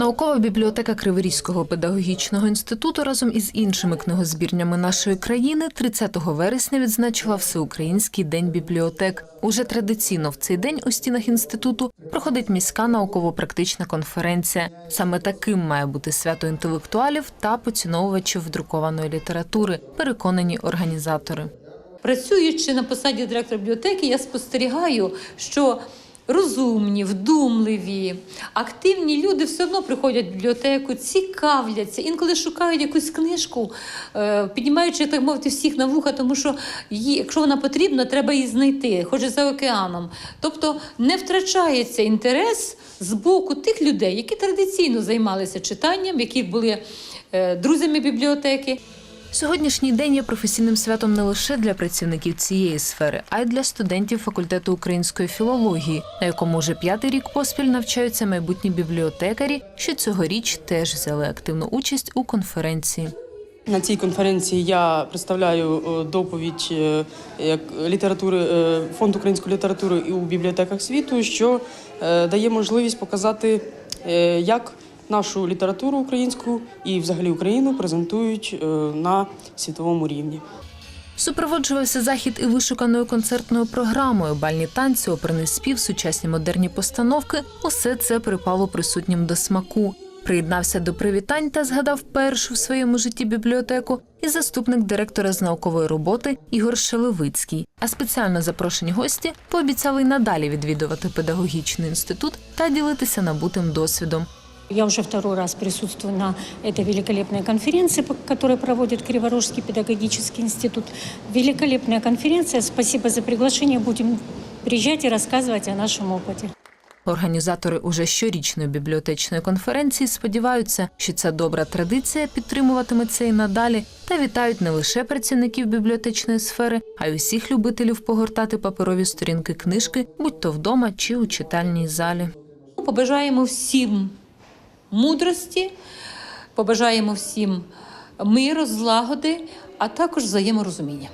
Наукова бібліотека Криворізького педагогічного інституту разом із іншими книгозбірнями нашої країни 30 вересня відзначила Всеукраїнський день бібліотек. Уже традиційно в цей день у стінах інституту проходить міська науково-практична конференція. Саме таким має бути свято інтелектуалів та поціновувачів друкованої літератури, переконані організатори. Працюючи на посаді директора бібліотеки, я спостерігаю, що розумні, вдумливі, активні люди все одно приходять в бібліотеку, цікавляться, інколи шукають якусь книжку, е, піднімаючи, так мовити, всіх на вуха, тому що її, якщо вона потрібна, треба її знайти, хоч і за океаном. Тобто не втрачається інтерес з боку тих людей, які традиційно займалися читанням, які були е, друзями бібліотеки. Сьогоднішній день є професійним святом не лише для працівників цієї сфери, а й для студентів факультету української філології, на якому вже п'ятий рік поспіль навчаються майбутні бібліотекарі, що цьогоріч теж взяли активну участь у конференції. На цій конференції я представляю е, доповідь е, як літератури е, фонд української літератури і у бібліотеках світу, що дає можливість показати, як нашу літературу українську і взагалі Україну презентують е, на світовому рівні. Супроводжувався захід і вишуканою концертною програмою, бальні танці, оперний спів, сучасні модерні постановки. Усе це припало присутнім до смаку. Приєднався до привітань та згадав першу в своєму житті бібліотеку і заступник директора з наукової роботи Ігор Шелевицький. А спеціально запрошені гості пообіцяли й надалі відвідувати педагогічний інститут та ділитися набутим досвідом. Я уже второй раз присутствую на этой великолепной конференции, по- которую проводит Криворожский педагогический институт. Великолепная конференция. Спасибо за приглашение. Будем приезжать и рассказывать о нашем опыте. Організатори уже щорічної бібліотечної конференції сподіваються, що ця добра традиція підтримуватиметься і надалі, та вітають не лише працівників бібліотечної сфери, а й усіх любителів погортати паперові сторінки книжки, будь то вдома чи у читальній залі. Побажаємо всім мудрості, побажаємо всім миру, злагоди, а також взаєморозуміння.